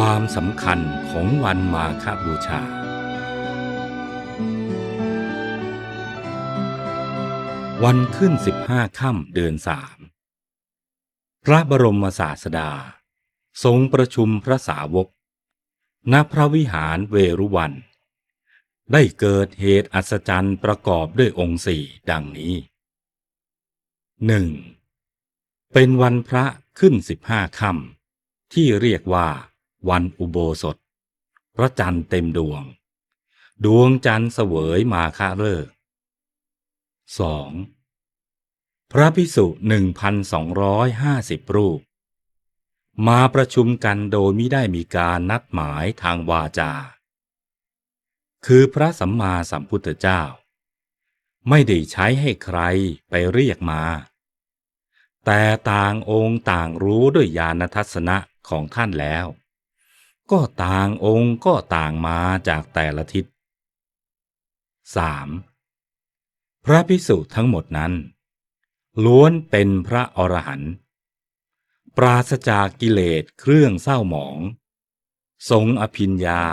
ความสำคัญของวันมาฆบูชา วันขึ้นสิบห้าค่ำเดือนสามพระบรมศาสดา ทรงประชุมพระสาวก ณพระวิหารเวรุวัน ได้เกิดเหตุอัศจรรย์ประกอบด้วยองค์สี่ดังนี้หนึ่งเป็นวันพระขึ้นสิบห้าค่ำที่เรียกว่า วันอุโบสถ พระจันทร์เต็มดวง ดวงจันทร์เสวยมาฆะเลิกสองพระพิสุหนึ่งพันสองร้อยห้าสิบรูป มาประชุมกันโดยมิได้มีการนัดหมายทางวาจา คือพระสัมมาสัมพุทธเจ้า ไม่ได้ใช้ให้ใครไปเรียกมา แต่ต่างองค์ต่างรู้ด้วยญาณทัศนะของท่านแล้ว ก็ต่างองค์ก็ต่างมาจากแต่ละทิศ 3. พระพิสุทั้งหมดนั้น ล้วนเป็นพระอรหันต์ปราศจากกิเลสเครื่องเศร้าหมอง ทรงอภิญญา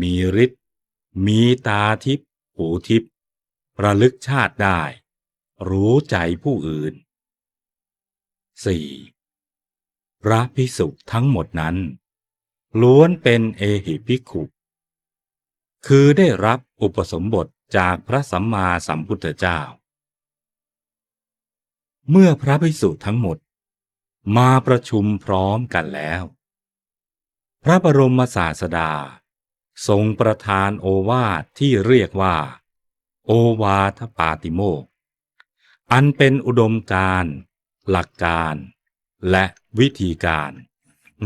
มีฤทธิ์มีตาทิพหูทิพย์ระลึกชาติได้ รู้ใจผู้อื่น 4. พระพิสุทั้งหมดนั้น ล้วนเป็นเอหิภิกขุ คือได้รับอุปสมบทจากพระสัมมาสัมพุทธเจ้า เมื่อพระภิกษุทั้งหมด มาประชุมพร้อมกันแล้ว พระบรมศาสดา ทรงประทานโอวาทที่เรียกว่า โอวาทปาติโมกอันเป็นอุดมการณ์หลักการ และวิธีการ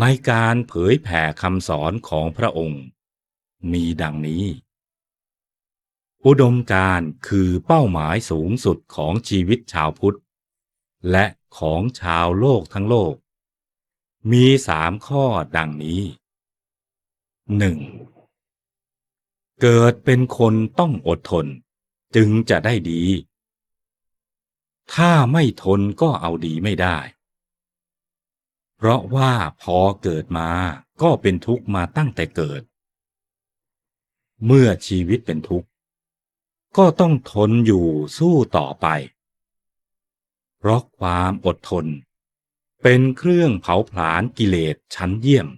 ในการเผยแผ่คำสอนของพระองค์ มีดังนี้ อุดมการคือเป้าหมายสูงสุดของชีวิตชาวพุทธ และของชาวโลกทั้งโลก มีสามข้อดังนี้หนึ่งเกิดเป็นคนต้องอดทน จึงจะได้ดี ถ้าไม่ทนก็เอาดีไม่ได้ เพราะว่าพอเกิดมาก็เป็นทุกข์มาตั้งแต่เกิด เมื่อชีวิตเป็นทุกข์ ก็ต้องทนอยู่สู้ต่อไป เพราะความอดทน เป็นเครื่องเผาผลาญกิเลสชั้นเยี่ยม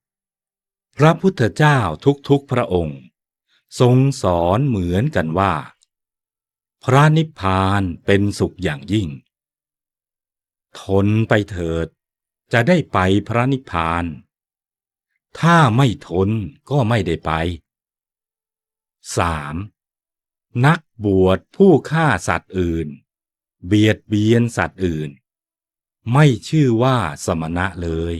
2. พระพุทธเจ้าทุกๆพระองค์ ทรงสอนเหมือนกันว่า พระนิพพานเป็นสุขอย่างยิ่ง ทนไปเถิด จะได้ไปพระนิพพาน ถ้าไม่ทนก็ไม่ได้ไป 3. นักบวชผู้ฆ่าสัตว์อื่น เบียดเบียนสัตว์อื่น ไม่ชื่อว่าสมณะเลย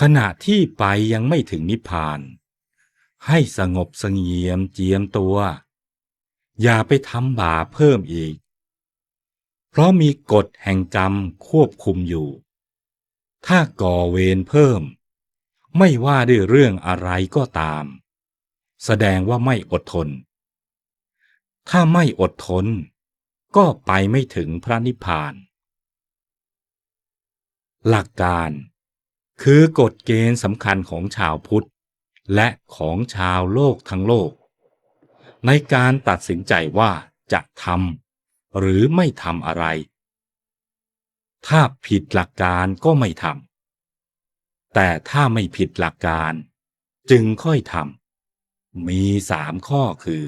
ขณะที่ไปยังไม่ถึงนิพพาน ให้สงบเสงี่ยมเจียมตัว อย่าไปทำบาปเพิ่มอีก ราะมีกฎแห่งกรรมควบคุมอยู่ ถ้าก่อเวรเพิ่ม ไม่ว่าด้วยเรื่องอะไรก็ตาม แสดงว่าไม่อดทน ถ้าไม่อดทน ก็ไปไม่ถึงพระนิพพาน หลักการคือกฎเกณฑ์สำคัญของชาวพุทธ และของชาวโลกทั้งโลก ในการตัดสินใจว่าจะทำ หรือไม่ทำอะไร ถ้าผิดหลักการก็ไม่ทำแต่ถ้าไม่ผิดหลักการ จึงค่อยทำมีสามข้อคือ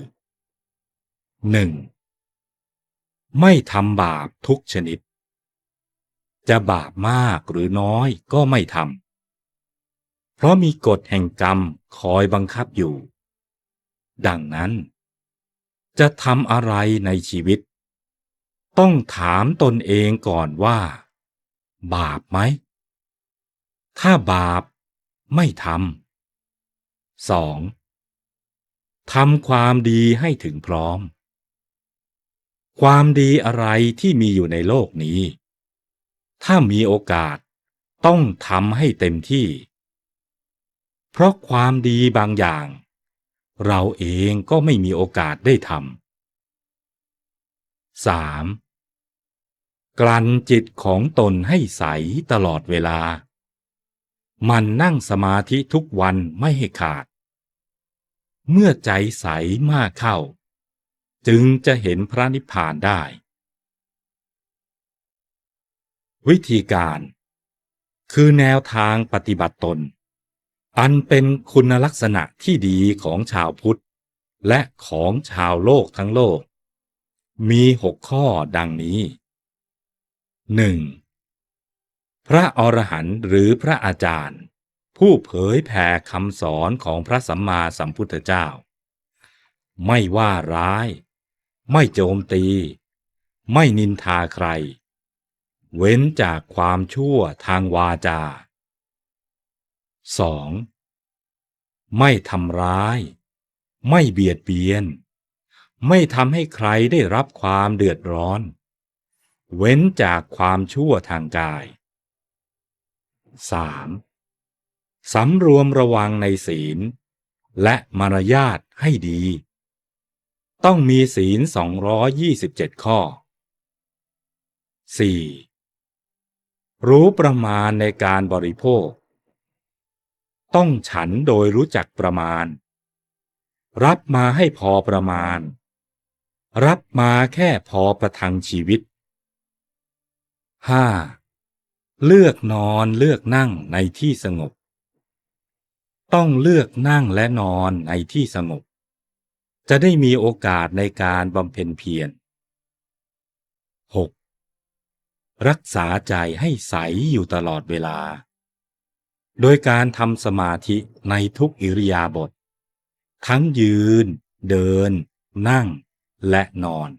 1. ไม่ทำบาปทุกชนิด จะบาปมากหรือน้อยก็ไม่ทำเพราะมีกฎแห่งกรรมคอยบังคับอยู่ ดังนั้นจะทำอะไรในชีวิต ต้องถามตนเองก่อนว่า บาปไหม ถ้าบาปไม่ทำ 2. ทำความดีให้ถึงพร้อม ความดีอะไรที่มีอยู่ในโลกนี้ ถ้ามีโอกาสต้องทำให้เต็มที่ เพราะความดีบางอย่าง เราเองก็ไม่มีโอกาสได้ทำ 3. กลั่นจิตของตนให้ใสตลอดเวลา มันนั่งสมาธิทุกวันไม่ให้ขาด เมื่อใจใสมากเข้า จึงจะเห็นพระนิพพานได้ วิธีการ คือแนวทางปฏิบัติตน อันเป็นคุณลักษณะที่ดีของชาวพุทธ และของชาวโลกทั้งโลก มีหกข้อดังนี้ 1. พระอรหันต์หรือพระอาจารย์ ผู้เผยแผ่คำสอนของพระสัมมาสัมพุทธเจ้า ไม่ว่าร้าย ไม่โจมตี ไม่นินทาใคร เว้นจากความชั่วทางวาจา 2. ไม่ทำร้าย ไม่เบียดเบียน ไม่ทำให้ใครได้รับความเดือดร้อน เว้นจากความชั่วทางกาย 3. สำรวมระวังในศีล และมารยาทให้ดี ต้องมีศีล 227 ข้อ 4. รู้ประมาณในการบริโภค ต้องฉันโดยรู้จักประมาณ รับมาให้พอประมาณ รับมาแค่พอประทังชีวิต 5. เลือกนอนเลือกนั่งในที่สงบ ต้องเลือกนั่งและนอนในที่สงบ จะได้มีโอกาสในการบำเพ็ญเพียร 6. รักษาใจให้ใสอยู่ตลอดเวลา โดยการทำสมาธิในทุกอิริยาบถทั้งยืน เดิน นั่ง และนอน